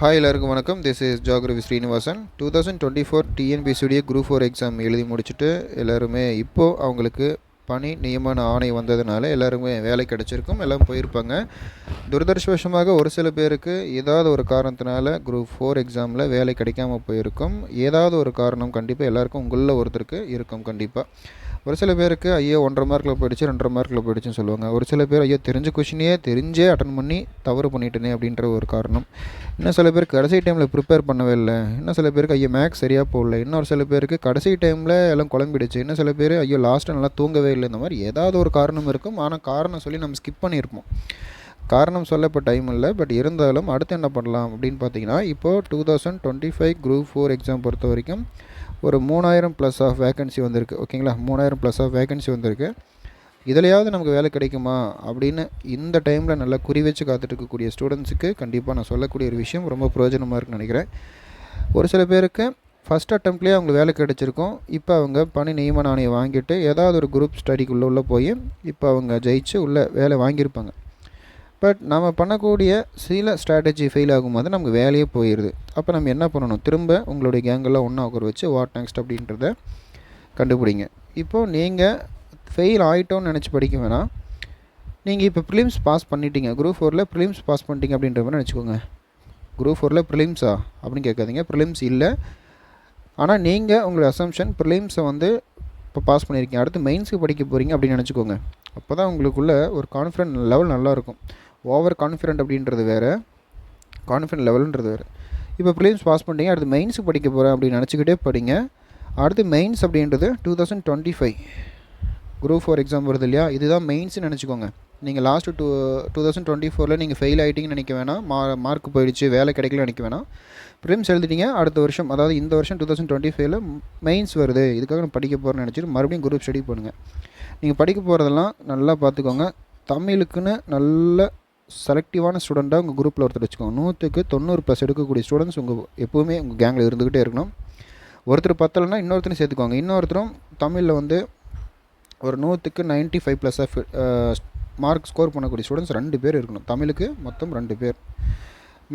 Hi எல்லாருக்கும் வணக்கம். This is geography Srinivasan two thousand twenty four டிஎன்பிசியுடைய group four exam எழுதி முடிச்சுட்டு எல்லாருமே இப்போது அவங்களுக்கு பணி நியமன ஆணை வந்ததுனால எல்லாருமே வேலை கிடச்சிருக்கும். எல்லாம் போயிருப்பாங்க. துரதிருஷ்டவசமாக ஒரு சில பேருக்கு ஏதாவது ஒரு காரணத்தினால குரூப் ஃபோர் எக்ஸாமில் வேலை கிடைக்காம போயிருக்கும். ஏதாவது ஒரு காரணம் கண்டிப்பாக எல்லாருக்கும் உங்களில் ஒருத்தருக்கு இருக்கும் கண்டிப்பாக ஒரு சில பேருக்கு ஐயோ ஒன்றரை மார்க்கில் போயிடுச்சு ரெண்டரை மார்க்கில் போயிடுச்சுன்னு சொல்லுவாங்க. ஒரு சில பேர் ஐயோ தெரிஞ்ச கொஷினையே தெரிஞ்சே அட்டன் பண்ணி தவறு பண்ணிட்டேனே அப்படின்ற ஒரு காரணம். இன்னும் சில பேர் கடைசி டைமில் ப்ரிப்பேர் பண்ணவே இல்லை. இன்னும் சில பேருக்கு ஐயோ மேக்ஸ் சரியாக போடல ஒரு சில பேருக்கு கடைசி டைமில் எல்லாம் குழம்பிடுச்சு. இன்னும் சில பேர் ஐயோ லாஸ்ட்டு நல்லா தூங்கவே இல்லை. இந்த மாதிரி ஏதாவது ஒரு காரணம் இருக்கும். ஆனால் காரணம் சொல்லி நம்ம ஸ்கிப் பண்ணியிருப்போம் காரணம் சொல்ல இப்போ டைம் இல்லை. பட் இருந்தாலும் அடுத்து என்ன பண்ணலாம் அப்படின்னு பார்த்தீங்கன்னா இப்போது two thousand twenty five group four exam பொறுத்த வரைக்கும் ஒரு மூணாயிரம் ப்ளஸ் ஆஃப் வேகன்சி வந்திருக்கு. ஓகேங்களா மூணாயிரம் ப்ளஸ் ஆஃப் வேகன்சி வந்திருக்கு. இதுலையாவது நமக்கு வேலை கிடைக்குமா? அப்படின்னு இந்த டைமில் நல்லா குறி வச்சு காத்துட்டு இருக்கக்கூடிய ஸ்டூடெண்ட்ஸுக்கு கண்டிப்பாக நான் சொல்லக்கூடிய ஒரு விஷயம் ரொம்ப பிரயோஜனமாக இருக்குன்னு நினைக்கிறேன். ஒரு சில பேருக்கு ஃபஸ்ட் அட்டம்ப்ட்லேயே அவங்களுக்கு வேலை கிடைச்சிருக்கும். இப்போ அவங்க பணி நியமன ஆணையை வாங்கிட்டு ஏதாவது ஒரு குரூப் ஸ்டடிக்குள்ளே உள்ளே போய் இப்போ அவங்க ஜெயிச்சு உள்ளே வேலை வாங்கியிருப்பாங்க. பட் நம்ம பண்ணக்கூடிய சில ஸ்ட்ராட்டஜி ஃபெயில் ஆகும்போது நமக்கு வேலையே போயிடுது அப்போ நம்ம என்ன பண்ணணும்? திரும்ப உங்களுடைய கேங்கெல்லாம் ஒன்றா உட்கார வச்சு வாட் நெக்ஸ்ட் அப்படின்றத கண்டுபிடிங்க. இப்போது நீங்கள் ஃபெயில் ஆகிட்டோன்னு நினச்சி படிக்க வேணாம். நீங்கள் இப்போ ப்ரிலிம்ஸ் பாஸ் பண்ணிட்டீங்க. குரூப் ஃபோரில் ப்ரிலிம்ஸ் பாஸ் பண்ணிட்டீங்க அப்படின்ற மாதிரி நினச்சிக்கோங்க. குரூப் ஃபோரில் ப்ரிலிம்ஸா அப்படின்னு கேட்காதீங்க. ப்ரிலிம்ஸ் இல்லை. ஆனால் நீங்கள் உங்களுடைய அசம்ஷன் ப்ரிலிம்ஸை வந்து இப்போ பாஸ் பண்ணியிருக்கீங்க அடுத்து மெயின்ஸுக்கு படிக்க போகிறீங்க அப்படின்னு நினச்சிக்கோங்க. அப்போ தான் உங்களுக்குள்ளே ஒரு கான்ஃபிடென்ட் லெவல் நல்லாயிருக்கும் ஓவர் கான்ஃபிடென்ட் அப்படின்றது வேறு. கான்ஃபிடென்ட் லெவலுன்றது வேறு. இப்போ ப்ரிலிம்ஸ் பாஸ் பண்ணிட்டீங்க அடுத்து மெயின்ஸுக்கு படிக்க போகிறேன் அப்படின்னு நினச்சிக்கிட்டே படிங்க. அடுத்து மெயின்ஸ் அப்படின்றது two thousand twenty five group four exam வருது இல்லையா? இதுதான் மெயின்ஸ்னு நினச்சிக்கோங்க. நீங்கள் last two two thousand twenty ஃபோரில் நீங்கள் ஃபெயில் ஆகிட்டீங்கன்னு நினைக்க வேணாம். மா மார்க் போயிடுச்சு வேலை கிடைக்கல நினைக்க வேணாம். ப்ரிலிம்ஸ் எழுதிட்டீங்க அடுத்த வருஷம் அதாவது இந்த வருஷம் டூ தௌசண்ட் டுவெண்ட்டி ஃபைவ்ல மெயின்ஸ் வருது. இதுக்காக நான் படிக்க போகிறேன்னு நினச்சிட்டு மறுபடியும் குரூப் ஸ்டடி பண்ணுங்கள் நீங்கள் படிக்க போகிறதெல்லாம் நல்லா பார்த்துக்கோங்க. தமிழுக்குன்னு நல்ல செலக்டிவான ஸ்டூடெண்ட்டாக உங்கள் குரூப்பில் ஒருத்தர் வச்சுக்கோங்க. நூற்றுக்கு தொண்ணூறு ப்ளஸ் எடுக்கக்கூடிய ஸ்டூடெண்ட்ஸ் உங்கள் எப்போவுமே உங்கள் கேங்கில் இருந்துக்கிட்டே இருக்கணும். ஒருத்தர் பத்தலைன்னா இன்னொருத்தரும் சேர்த்துக்கோங்க. இன்னொருத்தரும் தமிழில் வந்து ஒரு நூற்றுக்கு ninety five plus of mark score பண்ணக்கூடிய ஸ்டூடெண்ட்ஸ் ரெண்டு பேர் இருக்கணும். தமிழுக்கு மொத்தம் ரெண்டு பேர்.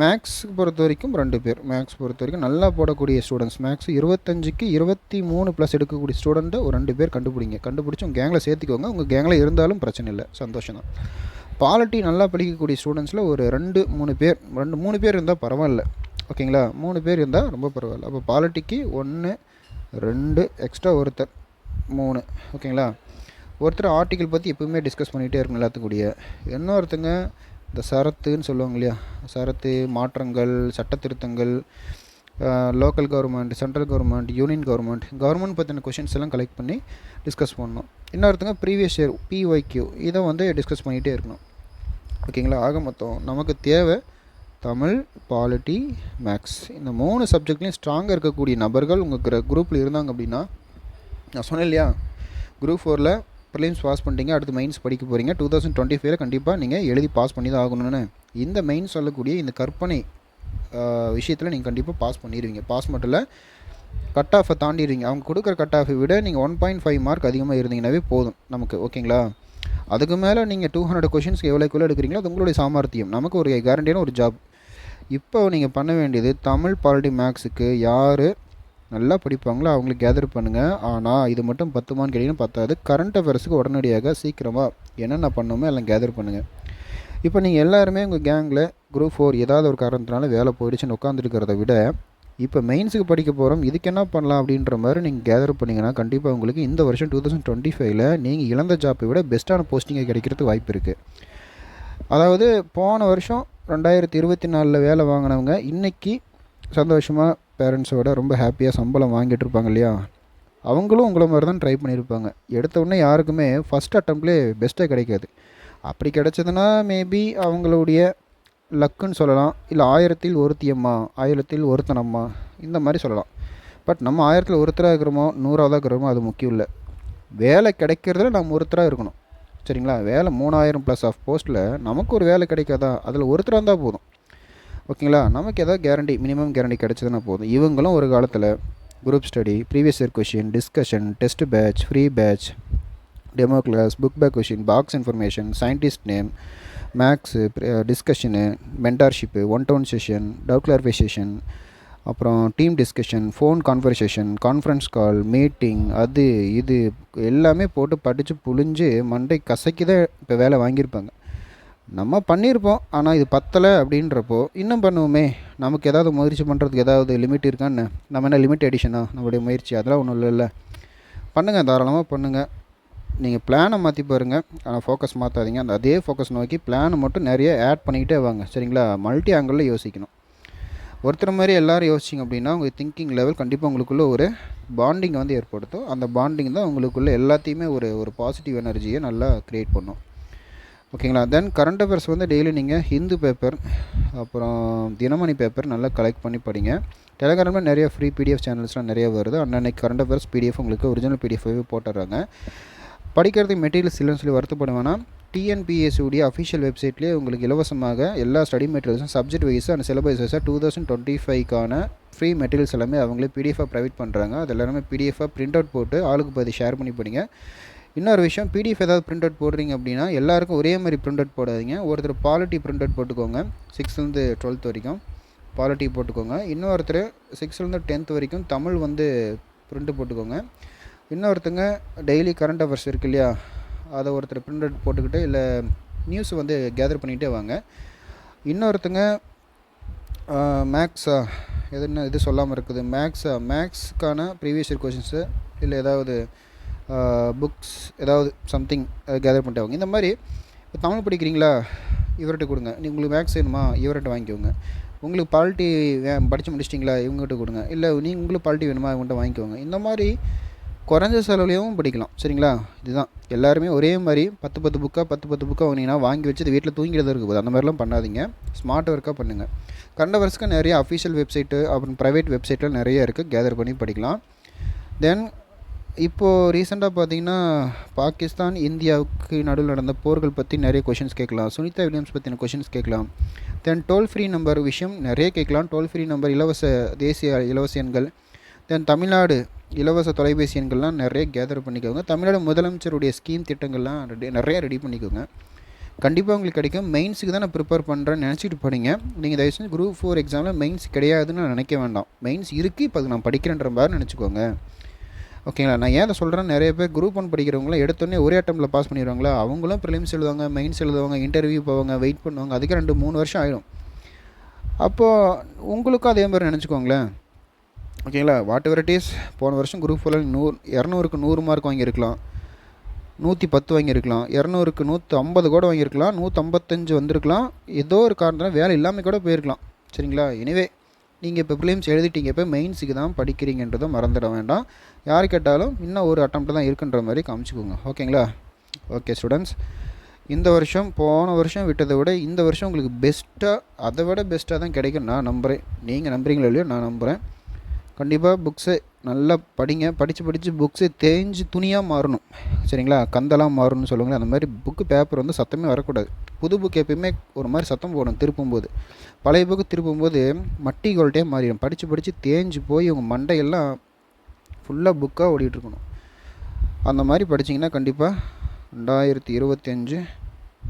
மேக்ஸுக்கு பொறுத்த வரைக்கும் ரெண்டு பேர். மேக்ஸ் பொறுத்த வரைக்கும் நல்லா போடக்கூடிய ஸ்டூடெண்ட்ஸ் மேக்ஸ் இருபத்தஞ்சுக்கு இருபத்தி மூணு ப்ளஸ் எடுக்கக்கூடிய ஸ்டூடெண்ட்டை ஒரு ரெண்டு பேர் கண்டுபிடிங்க. கண்டுபிடிச்சி உங்கள் கேங்கில் சேர்த்துக்கோங்க. உங்கள் கேங்கில் இருந்தாலும் பிரச்சனை இல்லை. சந்தோஷம் தான் பாலிட்டி நல்லா படிக்கக்கூடிய ஸ்டூடெண்ட்ஸில் ஒரு ரெண்டு மூணு பேர் ரெண்டு மூணு பேர் இருந்தால் பரவாயில்ல. ஓகேங்களா மூணு பேர் இருந்தால் ரொம்ப பரவாயில்ல. அப்போ பாலிட்டிக்கு ஒன்று ரெண்டு எக்ஸ்ட்ரா ஒருத்தர் மூணு. ஓகேங்களா ஒருத்தர் ஆர்டிக்கல் பற்றி எப்பவுமே டிஸ்கஸ் பண்ணிகிட்டே இருக்கும் எல்லாத்துக்கூடிய இன்னொருத்தங்க இந்த சரத்துன்னு சொல்லுவாங்க இல்லையா? சரத்து மாற்றங்கள் சட்ட திருத்தங்கள் local government central government union government government பற்றின கொஷின்ஸ் எல்லாம் கலெக்ட் பண்ணி டிஸ்கஸ் பண்ணணும். இன்னொருத்தங்க ப்ரீவியஸ் இயர் பிஒய்க்யூ இதை வந்து டிஸ்கஸ் பண்ணிகிட்டே இருக்கணும். ஓகேங்களா ஆக மொத்தம் நமக்கு தேவை தமிழ் பாலிட்டி மேக்ஸ் இந்த மூணு சப்ஜெக்ட்லேயும் ஸ்ட்ராங்காக இருக்கக்கூடிய நபர்கள் உங்கள் குரூப்பில் இருந்தாங்க அப்படின்னா நான் சொன்னேன் இல்லையா? குரூப் ஃபோரில் ப்ரிலிம்ஸ் பாஸ் பண்ணிட்டீங்க அடுத்து மெயின்ஸ் படிக்க போகிறீங்க டூ தௌசண்ட் டுவெண்ட்டி ஃபைவ்ல கண்டிப்பாக நீங்கள் எழுதி பாஸ் பண்ணி தான் ஆகணும்னு. இந்த மெயின் சொல்லக்கூடிய இந்த கற்பனை விஷயத்தில் நீங்கள் கண்டிப்பாக பாஸ் பண்ணிடுவீங்க பாஸ் மட்டும் இல்லை கட் ஆஃபை தாண்டிடுவீங்க. அவங்க கொடுக்குற கட் ஆஃபை விட நீங்கள் ஒன் பாயிண்ட் ஃபைவ் மார்க் அதிகமாக இருந்தீங்கன்னாவே போதும் நமக்கு ஓகேங்களா அதுக்கு மேலே நீங்கள் டூ ஹண்ட்ரட் கொஷின்ஸ்க்கு எவ்வளோக்குள்ளே எடுக்கிறீங்களோ அது உங்களுடைய சாமர்த்தியம். நமக்கு ஒரு கேரண்டியான ஒரு ஜாப் இப்போ நீங்கள் பண்ண வேண்டியது தமிழ் பாலிட்டி மேக்ஸுக்கு யார் நல்லா படிப்பாங்களோ அவங்களுக்கு கேதர் பண்ணுங்கள் ஆனால் இது மட்டும் பத்துமான்னு கேட்டிங்கன்னா பத்தாது. கரண்ட் அஃபேர்ஸுக்கு உடனடியாக சீக்கிரமாக என்னென்ன பண்ணுமோ எல்லாம் கேதர் பண்ணுங்கள் இப்போ நீங்கள் எல்லாருமே உங்கள் கேங்கில் குரூப் ஃபோர் ஏதாவது ஒரு காரணத்தினால வேலை போயிடுச்சுன்னு உட்காந்துருக்கிறத விட இப்போ மெயின்ஸுக்கு படிக்க போகிறோம் இதுக்கு என்ன பண்ணலாம் அப்படின்ற மாதிரி நீங்கள் கேதர் பண்ணிங்கன்னா கண்டிப்பாக உங்களுக்கு இந்த வருஷம் டூ தௌசண்ட் டுவெண்ட்டி ஃபைவ்ல நீங்கள் இழந்த ஜாப்பை விட பெஸ்ட்டான போஸ்டிங்கை கிடைக்கிறதுக்கு வாய்ப்பு இருக்குது அதாவது போன வருஷம் ரெண்டாயிரத்தி இருபத்தி நாலில் வேலை வாங்கினவங்க இன்றைக்கி சந்தோஷமாக பேரண்ட்ஸோட ரொம்ப ஹாப்பியாக சம்பளம் வாங்கிட்டு இருப்பாங்க இல்லையா? அவங்களும் உங்களை மாதிரி தான் ட்ரை பண்ணியிருப்பாங்க. எடுத்த உடனே யாருக்குமே ஃபஸ்ட் அட்டம்ப்ட்லேயே பெஸ்ட்டாக கிடைக்காது. அப்படி கிடச்சதுன்னா மேபி அவங்களுடைய லக்குன்னு சொல்லலாம். இல்லை ஆயிரத்தில் ஒருத்தியம்மா ஆயிரத்தில் ஒருத்தனம்மா இந்த மாதிரி சொல்லலாம். பட் நம்ம ஆயிரத்தில் ஒருத்தராக இருக்கிறோமோ நூறாவதாக இருக்கிறோமோ அது முக்கியம் இல்லை. வேலை கிடைக்கிறதுல நம்ம ஒருத்தராக இருக்கணும். சரிங்களா? வேலை மூணாயிரம் ப்ளஸ் ஆஃப் போஸ்ட்டில் நமக்கு ஒரு வேலை கிடைக்காதா? அதில் ஒருத்தராக இருந்தால் போதும். ஓகேங்களா? நமக்கு எதாவது கேரண்டி மினிமம் கேரண்டி கிடச்சதுன்னா போதும். இவங்களும் ஒரு காலத்தில் group study previous year question discussion test batch free batch demo class book back question box information scientist name max discussion mentorship one down session doubt clarification அப்புறம் team discussion phone conversation conference call meeting அது இது எல்லாமே போட்டு படித்து புழிஞ்சு மண்டை கசக்கி தான் இப்போ வேலை வாங்கியிருப்பாங்க. நம்ம பண்ணியிருப்போம் ஆனால் இது பத்தலை அப்படின்றப்போ இன்னும் பண்ணுவோமே. நமக்கு ஏதாவது முயற்சி பண்ணுறதுக்கு ஏதாவது லிமிட் இருக்கான்னு. நம்ம என்ன லிமிட் எடிஷனா நம்மளுடைய முயற்சி அதெல்லாம் ஒன்றும் இல்லைல்ல. பண்ணுங்கள் தாராளமாக பண்ணுங்கள் நீங்கள் பிளானை மாற்றி பாருங்கள் ஆனால் ஃபோக்கஸ் மாற்றாதீங்க அந்த அதே ஃபோக்கஸ் நோக்கி பிளானை மட்டும் நிறைய ஆட் பண்ணிக்கிட்டே வாங்க. சரிங்களா? மல்டி ஆங்கிளில் யோசிக்கணும். ஒருத்தர் மாதிரி எல்லோரும் யோசிச்சிங்க அப்படின்னா உங்கள் திங்கிங் லெவல் கண்டிப்பாக உங்களுக்குள்ளே ஒரு பாண்டிங் வந்து ஏற்படுத்தும். அந்த பாண்டிங் தான் உங்களுக்குள்ளே எல்லாத்தையுமே ஒரு ஒரு பாசிட்டிவ் எனர்ஜியை நல்லா க்ரியேட் பண்ணும். ஓகேங்களா தென் கரண்ட் அஃபேர்ஸ் வந்து டெய்லி நீங்கள் ஹிந்து பேப்பர் அப்புறம் தினமணி பேப்பர் நல்லா கலெக்ட் பண்ணி படிங்க. டெலகிராமில் நிறைய ஃப்ரீ பிடிஎஃப் சேனல்ஸ்லாம் நிறைய வருது. அன்னன்னைக்கு கரண்ட் அஃபேர்ஸ் பிடிஎஃப் உங்களுக்கு ஒரிஜினல் பிடிஎஃபாகவே போட்டுறாங்க படிக்கிறதுக்கு மெட்டீரியல்ஸ் இல்லைன்னு சொல்லி வருத்தப்படுவேன்னா டிஎன்பிஎஸ்சியுடைய அஃபிஷியல் வெப்சைட்லேயே உங்களுக்கு இலவசமாக எல்லா ஸ்டடி மெட்டீரியல்ஸும் சப்ஜெக்ட் வைஸ் அண்ட் சிலபஸ் வைஸாக டூ தௌசண்ட் டுவெண்ட்டி ஃபைவ்க்கான ஃப்ரீ மெட்டீரியல்ஸ் எல்லாமே அவங்களே பிடிஎஃபாக ப்ரொவைட் பண்ணுறாங்க அது எல்லாமே பிடிஎஃபாக பிரிண்ட் அவுட் போட்டு ஆளுக்கு பாதி ஷேர் பண்ணி படிங்க. இன்னொரு விஷயம் பிடிஎஃப் ஏதாவது பிரிண்ட் அவுட் போடுறீங்க அப்படின்னா எல்லாருக்கும் ஒரே மாதிரி பிரிண்ட் அவுட் போடாதீங்க. ஒருத்தர் பாலிட்டி பிரிண்ட் அவுட் போட்டுக்கோங்க சிக்ஸ்த்லேருந்து டுவெல்த் வரைக்கும் பாலிட்டி போட்டுக்கோங்க. இன்னொருத்தர் சிக்ஸ்த்லேருந்து டென்த் வரைக்கும் தமிழ் வந்து பிரிண்ட்டு போட்டுக்கோங்க. இன்னொருத்தங்க டெய்லி கரண்ட் அஃபேர்ஸ் இருக்கு இல்லையா? அதை ஒருத்தர் பிரிண்ட் அவுட் போட்டுக்கிட்டு இல்லை நியூஸ் வந்து கேதர் பண்ணிகிட்டே வாங்க. இன்னொருத்தங்க மேக்ஸா எதுன்னு இது சொல்லாமல் இருக்குது. மேக்ஸா மேக்ஸுக்கான ப்ரீவியஸ் இயர் கொஷின்ஸு இல்லை ஏதாவது புக்ஸ் ஏதாவது சம்திங் கேதர் பண்ணிட்டு வாங்க. இந்த மாதிரி இப்போ தமிழ் படிக்கிறீங்களா? இவர்கிட்ட கொடுங்க. நீ உங்களுக்கு மேக்ஸ் வேணுமா? இவர்கிட்ட வாங்கிக்கோங்க. உங்களுக்கு பாலிட்டி வே படித்து முடிச்சிட்டிங்களா? இவங்ககிட்ட கொடுங்க. இல்லை நீ உங்களுக்கு பாலிட்டி வேணுமா? இவங்ககிட்ட வாங்கிக்கோங்க. இந்த மாதிரி குறைஞ்ச செலவுலேயும் படிக்கலாம். சரிங்களா? இதுதான். எல்லாருமே ஒரே மாதிரி பத்து பத்து புக்காக பத்து பத்து புக்காக வாங்கினீங்கன்னா வாங்கி வச்சு வீட்டில் தூங்கிட்டு இருக்க போது அந்த மாதிரிலாம் பண்ணாதீங்க. ஸ்மார்ட் ஒர்க்காக பண்ணுங்கள் கண்ட வருஷத்துக்கு நிறைய அஃபிஷியல் வெப்சைட்டு அப்புறம் ப்ரைவேட் வெப்சைட்லாம் நிறைய இருக்குது கேதர் பண்ணி படிக்கலாம். தென் இப்போது ரீசெண்டாக பார்த்தீங்கன்னா பாகிஸ்தான் இந்தியாவுக்கு நடுவில் நடந்த போர்கள் பற்றி நிறைய கொஷின்ஸ் கேட்கலாம். சுனிதா வில்லியம்ஸ் பற்றின கொஷின்ஸ் கேட்கலாம். தென் டோல் ஃப்ரீ நம்பர் விஷயம் நிறைய கேட்கலாம். டோல் ஃப்ரீ நம்பர் இலவச தேசிய இலவச எண்கள் தென் தமிழ்நாடு இலவச தொலைபேசி எண்கள்லாம் நிறைய கேதர் பண்ணிக்கோங்க. தமிழ்நாடு முதலமைச்சருடைய ஸ்கீம் திட்டங்கள்லாம் ரெடி நிறைய ரெடி பண்ணிக்கோங்க. கண்டிப்பாக உங்களுக்கு கிடைக்கும். மெயின்ஸுக்கு தான் நான் ப்ரிப்பேர் பண்ணுறேன்னு நினச்சிட்டு போனீங்க. நீங்கள் தயவு செஞ்சு குரூப் ஃபோர் எக்ஸாமில் மெயின்ஸ் கிடையாதுன்னு நினைக்க வேண்டாம். மெயின்ஸ் இருக்குது இப்போ நான் படிக்கிறேன்ற மாதிரி நினச்சிக்கோங்க. ஓகேங்களா நான் ஏன் அதை சொல்கிறேன் நிறைய பேர் குரூப் ஒன் படிக்கிறவங்களாம் எடுத்தோடனே ஒரே அட்டமில் பாஸ் பண்ணிடுவாங்களா? அவங்களும் ப்ரிலிம்ஸ் எழுதுவாங்க மெயின்ஸ் எழுதுவாங்க இன்டர்வியூ போவாங்க வெயிட் பண்ணுவாங்க. அதுக்கு ரெண்டு மூணு வருஷம் ஆகிடும் அப்போது உங்களுக்கும் அதே மாதிரி நினச்சிக்கோங்களேன். ஓகேங்களா? வாட் எவர் இட் இஸ் போன வருஷம் குரூப் ஃபோரில் நூறு இரநூறுக்கு நூறு மார்க் வாங்கியிருக்கலாம். நூற்றி பத்து வாங்கியிருக்கலாம். இரநூறுக்கு நூற்றி ஐம்பது கூட வாங்கியிருக்கலாம். நூற்றம்பத்தஞ்சு வந்திருக்கலாம். ஏதோ ஒரு காரணத்தில் வேலை இல்லாமல் கூட போயிருக்கலாம். சரிங்களா? எனிவே நீங்கள் இப்போ ப்ரிலிம்ஸ் எழுதிட்டீங்க. இப்போ மெயின்ஸுக்கு தான் படிக்கிறீங்கன்றதை மறந்துட வேண்டாம். யார் கேட்டாலும் இன்னும் ஒரு அட்டம் தான் இருக்குன்ற மாதிரி காமிச்சிக்கோங்க. ஓகேங்களா? ஓகே ஸ்டூடெண்ட்ஸ் இந்த வருஷம் போன வருஷம் விட்டதை விட இந்த வருஷம் உங்களுக்கு பெஸ்ட்டாக அதை விட பெஸ்ட்டாக தான் கிடைக்கும். நான் நம்புகிறேன் நீங்கள் நம்புறீங்களோ இல்லையோ நான் நம்புகிறேன் கண்டிப்பாக புக்ஸை நல்லா படிங்க. படித்து படித்து புக்ஸு தேஞ்சு துணியாக மாறணும். சரிங்களா? கந்தெல்லாம் மாறணும்னு சொல்லுவாங்களே அந்த மாதிரி புக்கு பேப்பர் வந்து சத்தமே வரக்கூடாது. புது புக் எப்பயுமே ஒரு மாதிரி சத்தம் போடும் திருப்பும்போது. பழைய புக்கு திருப்பும்போது மட்டி குவாலிட்டியாக மாறிடும். படித்து படித்து தேஞ்சு போய் உங்கள் மண்டையெல்லாம் ஃபுல்லாக புக்காக ஓடிட்டுருக்கணும். அந்த மாதிரி படிச்சிங்கன்னா கண்டிப்பாக ரெண்டாயிரத்தி இருபத்தஞ்சு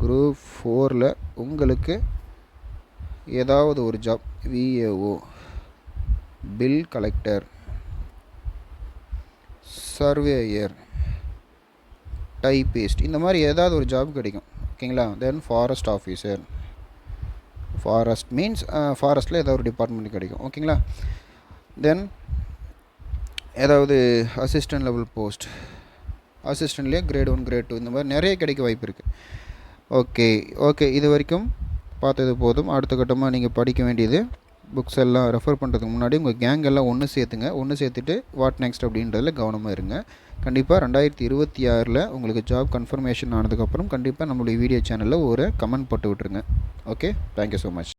குரூப் ஃபோரில் உங்களுக்கு ஏதாவது ஒரு job VAO bill collector surveyor typist இந்த மாதிரி ஏதாவது ஒரு ஜாப் கிடைக்கும். ஓகேங்களா? Then forest officer forest means ஃபாரஸ்ட்டில் ஏதாவது ஒரு டிபார்ட்மெண்ட் கிடைக்கும். ஓகேங்களா? தென் ஏதாவது அசிஸ்டன்ட் லெவல் போஸ்ட் அசிஸ்டன்ட்லேயே கிரேட் ஒன் கிரேட் டூ இந்த மாதிரி நிறைய கிடைக்க வாய்ப்பு இருக்குது ஓகே ஓகே. இது வரைக்கும் பார்த்தது போதும். அடுத்த கட்டமாக நீங்கள் படிக்க வேண்டியது புக்ஸ் எல்லாம் ரெஃபர் பண்ணுறதுக்கு முன்னாடி உங்கள் கேங் எல்லாம் ஒன்று சேர்த்துங்க. ஒன்று சேர்த்துட்டு வாட் நெக்ஸ்ட் அப்படின்றதில் கவனமாக இருங்க. கண்டிப்பாக ரெண்டாயிரத்தி இருபத்தி ஆறில் உங்களுக்கு ஜாப் கன்ஃபர்மேஷன் ஆனதுக்கப்புறம் கண்டிப்பாக நம்மளுடைய வீடியோ சேனலில் ஒரு கமெண்ட் போட்டு விட்ருங்க ஓகே தேங்க்யூ ஸோ மச்